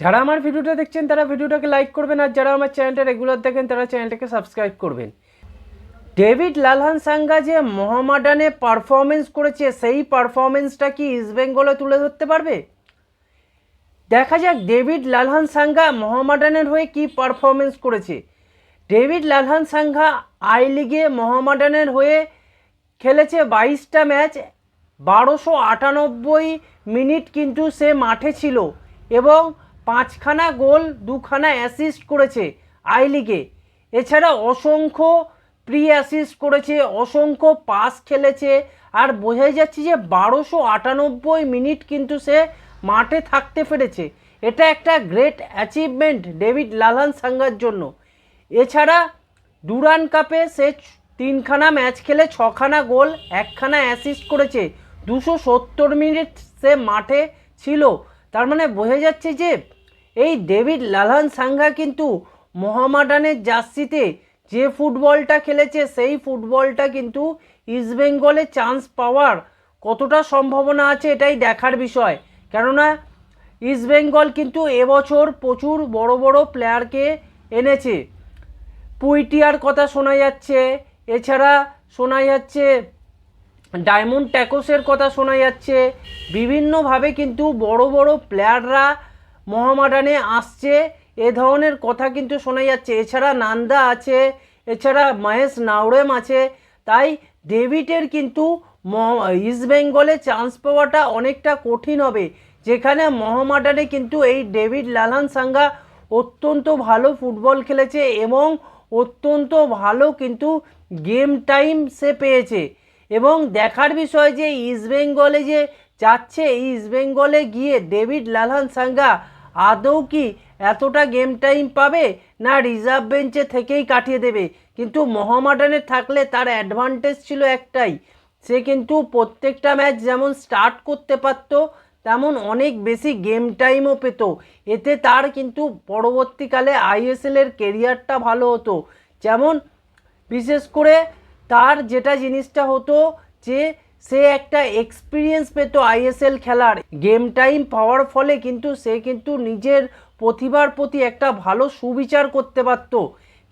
যারা আমার ভিডিওটা দেখছেন, তারা ভিডিওটাকে লাইক করবেন আর যারা আমার চ্যানেলটা রেগুলার দেখেন, তারা চ্যানেলটাকে সাবস্ক্রাইব করবেন। ডেভিড লালহান সাঙ্গা যে মোহামেডানে পারফরমেন্স করেছে, সেই পারফরমেন্সটা কি ইস্টবেঙ্গলে তুলে ধরতে পারবে? দেখা যাক ডেভিড লালহান সাঙ্গা মোহামেডানের হয়ে কি পারফরমেন্স করেছে। ডেভিড লালহান সাঙ্গা আই লিগে মোহামেডানের হয়ে খেলেছে বাইশটা ম্যাচ বারোশো আটানব্বই মিনিট কিন্তু সে মাঠে ছিল এবং পাঁচখানা গোল, দুখানা অ্যাসিস্ট করেছে আই লিগে এছাড়া অসংখ্য প্রি অ্যাসিস্ট করেছে, অসংখ্য পাস খেলেছে, আর বোঝাই যাচ্ছে যে বারোশো আটানব্বই মিনিট কিন্তু সে মাঠে থাকতে পেরেছে। এটা একটা গ্রেট অ্যাচিভমেন্ট ডেভিড লালহান সাঙ্গার জন্য। এছাড়া ডুরান কাপে সে তিনখানা ম্যাচ খেলে, ছখানা গোল, একখানা অ্যাসিস্ট করেছে। দুশো সত্তর মিনিট সে মাঠে ছিল। তার মানে বোঝা যাচ্ছে যে এই ডেভিড লালহান সাঙ্গা কিন্তু মোহামেডানের জার্সিতে যে ফুটবলটা খেলেছে, সেই ফুটবলটা কিন্তু ইস্টবেঙ্গলে চান্স পাওয়ার কতটা সম্ভাবনা আছে এটাই দেখার বিষয়। কেননা ইস্টবেঙ্গল কিন্তু এবছর প্রচুর বড় বড় প্লেয়ারকে এনেছে। পুইটিয়ার কথা শোনা যাচ্ছে, এছাড়া শোনা যাচ্ছে, ডায়মন্ড ট্যাকোসের কথা শোনা যাচ্ছে। বিভিন্নভাবে কিন্তু বড় বড় প্লেয়াররা মোহামেডানে আসছে। এ ধরনের কথা কিন্তু শোনা যাচ্ছে। এছাড়া নান্দা আছে, এছাড়া মহেশ নাওরেম আছে। তাই ডেভিডের কিন্তু মহ- ইস্টবেঙ্গলে চান্স পাওয়াটা অনেকটা কঠিন হবে। যেখানে মহামাডানে কিন্তু এই ডেভিড লালহান সাঙ্গা অত্যন্ত ভালো ফুটবল খেলেছে এবং অত্যন্ত ভালো কিন্তু গেম টাইম সে পেয়েছে। এবং দেখার বিষয় যে ইস্টবেঙ্গলে যে যাচ্ছে, এই ইস্টবেঙ্গলে গিয়ে ডেভিড লালহান সাঙ্গা আদৌ কি এতটা গেম টাইম পাবে? না রিজার্ভ বেঞ্চে থেকেই কাটিয়ে দেবে। কিন্তু মোহামেডানে থাকলে তার অ্যাডভান্টেজ ছিল একটাই। সে কিন্তু প্রত্যেকটা ম্যাচ যেমন স্টার্ট করতে পারতো, তেমন অনেক বেশি গেম টাইমও পেত। এতে তার কিন্তু পরবর্তীকালে আইএসএলের কেরিয়ারটা ভালো হতো। যেমন বিশেষ করে তার যেটা জিনিসটা হতো যে সে একটা এক্সপিরিয়েন্স পেত আইএসএল খেলার। গেম টাইম পাওয়ার ফলে কিন্তু সে কিন্তু নিজের প্রতিভার প্রতি একটা ভালো সুবিচার করতে পারত।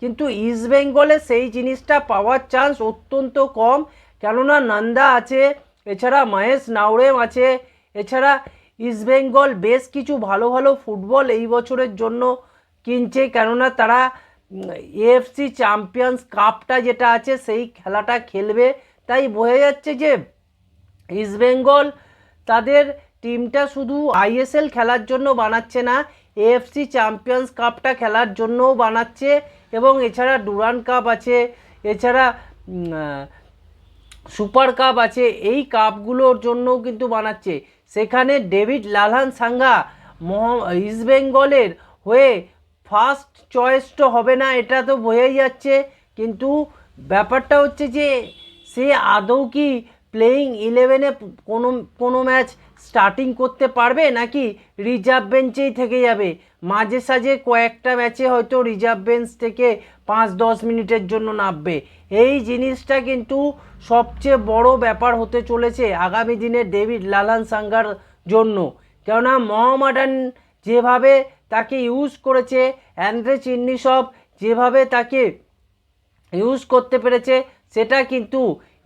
কিন্তু ইস্টবেঙ্গলে সেই জিনিসটা পাওয়ার চান্স অত্যন্ত কম। কেননা নন্দা আছে, এছাড়া মহেশ নাওরেম আছে, এছাড়া ইস্টবেঙ্গল বেশ কিছু ভালো ভালো ফুটবল এই বছরের জন্য কিনছে। কেননা তারা এএফসি চ্যাম্পিয়ন্স কাপটা যেটা আছে, সেই খেলাটা খেলবে। তাই বোঝা যাচ্ছে যে ইস্টবেঙ্গল তাদের টিমটা শুধু আইএসএল খেলার জন্য বানাচ্ছে না, এএফসি চ্যাম্পিয়ন্স কাপটা খেলার জন্যও বানাচ্ছে এবং এছাড়া ডুরান কাপ আছে, এছাড়া সুপার কাপ আছে, এই কাপগুলোর জন্যও কিন্তু বানাচ্ছে। সেখানে ডেভিড লালহান সাঙ্গা মহ ইস্টবেঙ্গলের হয়ে ফার্স্ট চয়েস তো হবে না, এটা তো বোঝাই যাচ্ছে। কিন্তু ব্যাপারটা হচ্ছে যে সে আদৌ কি প্লেয়িং ইলেভেনে কোনো কোনো ম্যাচ স্টার্টিং করতে পারবে নাকি রিজার্ভ বেঞ্চেই থেকে যাবে? মাঝে সাঝে কয়েকটা ম্যাচে হয়তো রিজার্ভ বেঞ্চ থেকে পাঁচ, দশ মিনিটের জন্য নামবে। এই জিনিসটা কিন্তু সবচেয়ে বড় ব্যাপার হতে চলেছে আগামী দিনে ডেভিড লালান সাঙ্গার জন্য। কেননা মোহামেডান যেভাবে তাকে ইউজ করেছে, অ্যান্ড্রে চিন্নিসব যেভাবে তাকে ইউজ করতে পেরেছে, সেটা কিন্তু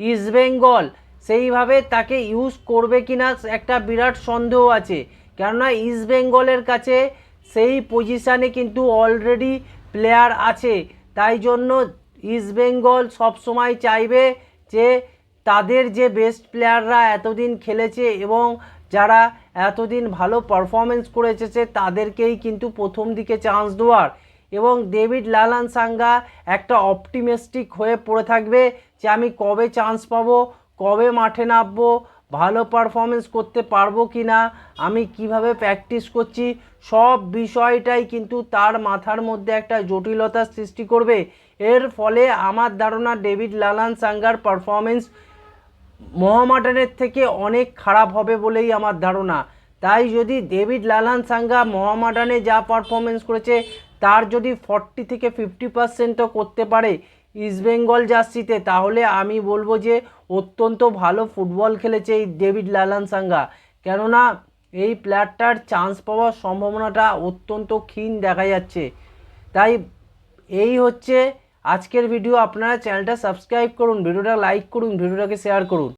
ইস্টবেঙ্গল সেইভাবে তাকে ইউজ করবে কিনা একটা বিরাট সন্দেহ আছে। কেননা ইস্টবেঙ্গলের কাছে সেই পজিশানে কিন্তু অলরেডি প্লেয়ার আছে। তাই জন্য ইস্ট ইস্টবেঙ্গল সবসময় চাইবে যে তাদের যে বেস্ট প্লেয়াররা এতদিন খেলেছে এবং যারা এতদিন ভালো পারফরমেন্স করে এসেছে, তাদেরকেই কিন্তু প্রথম দিকে চান্স দেওয়ার। এবং ডেভিড লালান সাঙ্গা একটা অপটিমিস্টিক হয়ে পড়ে থাকবে যে আমি কবে চান্স পাবো কবে মাঠে নামবো, ভালো পারফরমেন্স করতে পারব কি না আমি কীভাবে প্র্যাকটিস করছি, সব বিষয়টাই কিন্তু তার মাথার মধ্যে একটা জটিলতার সৃষ্টি করবে। এর ফলে আমার ধারণা ডেভিড লালান সাঙ্গার পারফরমেন্স মোহামেডানের থেকে অনেক খারাপ হবে বলেই আমার ধারণা। তাই যদি ডেভিড লালান সাঙ্গা মোহামেডানে যা পারফরমেন্স করেছে, তার যদি ফর্টি থেকে ফিফটি পার্সেন্টও করতে পারে ইস্টবেঙ্গল জার্সিতে, তাহলে আমি বলব যে অত্যন্ত ভালো ফুটবল খেলেছে এই ডেভিড লালান সাঙ্গা। কেননা এই প্লেয়ারটার চান্স পাওয়ার সম্ভাবনাটা অত্যন্ত ক্ষীণ দেখা যাচ্ছে। তাই এই হচ্ছে আজকের ভিডিও। আপনারা চ্যানেলটা সাবস্ক্রাইব করুন, ভিডিওটা লাইক করুন, ভিডিওটাকে শেয়ার করুন।